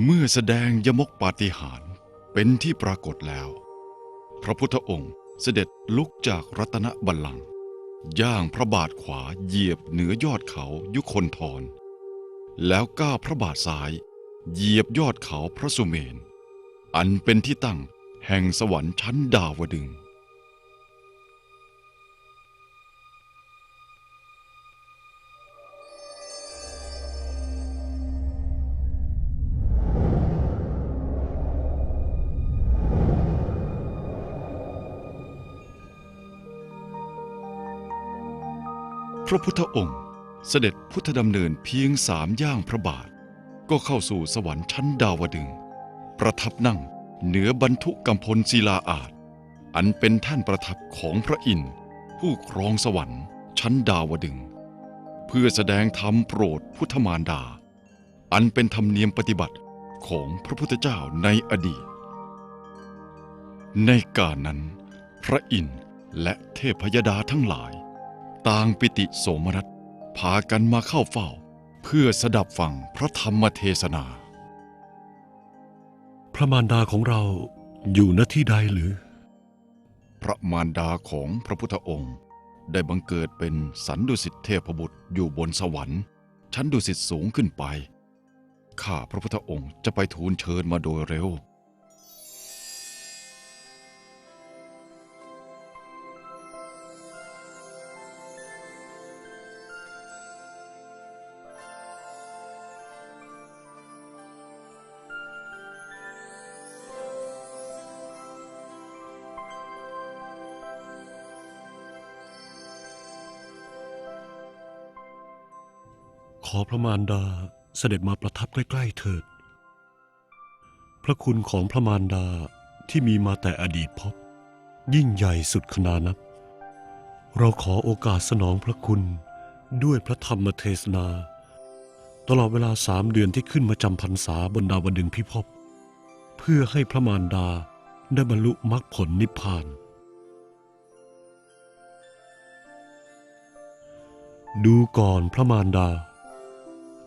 เมื่อแสดงยมกปาฏิหาริย์เป็นที่ปรากฏแล้ว พระพุทธองค์เสด็จลุกจากรัตนบัลลังก์ย่างพระบาทขวาเหยียบเหนือยอดเขายุคนทร แล้วก้าวพระบาทซ้าย เหยียบยอดเขาพระสุเมน อันเป็นที่ตั้งแห่งสวรรค์ชั้นดาวดึง ระพุทธองค์ เสด็จพุทธดำเนินเพียงสามย่างพระบาท ก็เข้าสู่สวรรค์ชั้นดาวดึง ประทับนั่งเหนือบรรทุกกำพลศิลาอาจอันเป็นท่านประทับของพระอินทร์ผู้ครองสวรรค์ชั้นดาวดึง เพื่อแสดงธรรมโปรดพุทธมารดา อันเป็นธรรมเนียมปฏิบัติของพระพุทธเจ้าในอดีต ในการนั้น พระอินทร์และเทพยดาทั้งหลาย ต่างปิติโสมนัสพากันมาเข้าเฝ้า เพื่อสดับฟังพระธรรมเทศนา พระมารดาของเราอยู่ณที่ใดหรือ พระมารดาของพระพุทธองค์ได้บังเกิดเป็นสันดุสิตเทพบุตรอยู่บนสวรรค์ ชั้นดุสิตสูงขึ้นไป ข้าพระพุทธองค์จะไปทูลเชิญมาโดยเร็ว อพระมารดาเสด็จมาประทับใกล้ๆเถิด พระคุณของพระมารดาที่มีมาแต่อดีตพบ ยิ่งใหญ่สุดขนานับ เราขอโอกาสสนองพระคุณด้วยพระธรรมเทศนา ตลอดเวลาสามเดือนที่ขึ้นมาจำพรรษาบนดาวดึงพิภพ เพื่อให้พระมารดาได้บรรลุมรรคผลนิพพาน ดูก่อนพระมารดา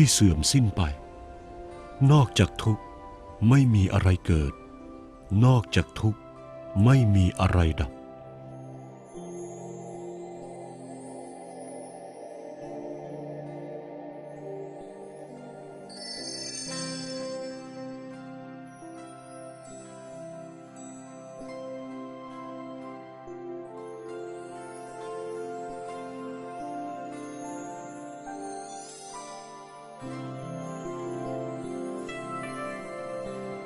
ที่เสื่อมสิ้นไป นอกจากทุกข์ไม่มีอะไรเกิด นอกจากทุกข์ไม่มีอะไรดับ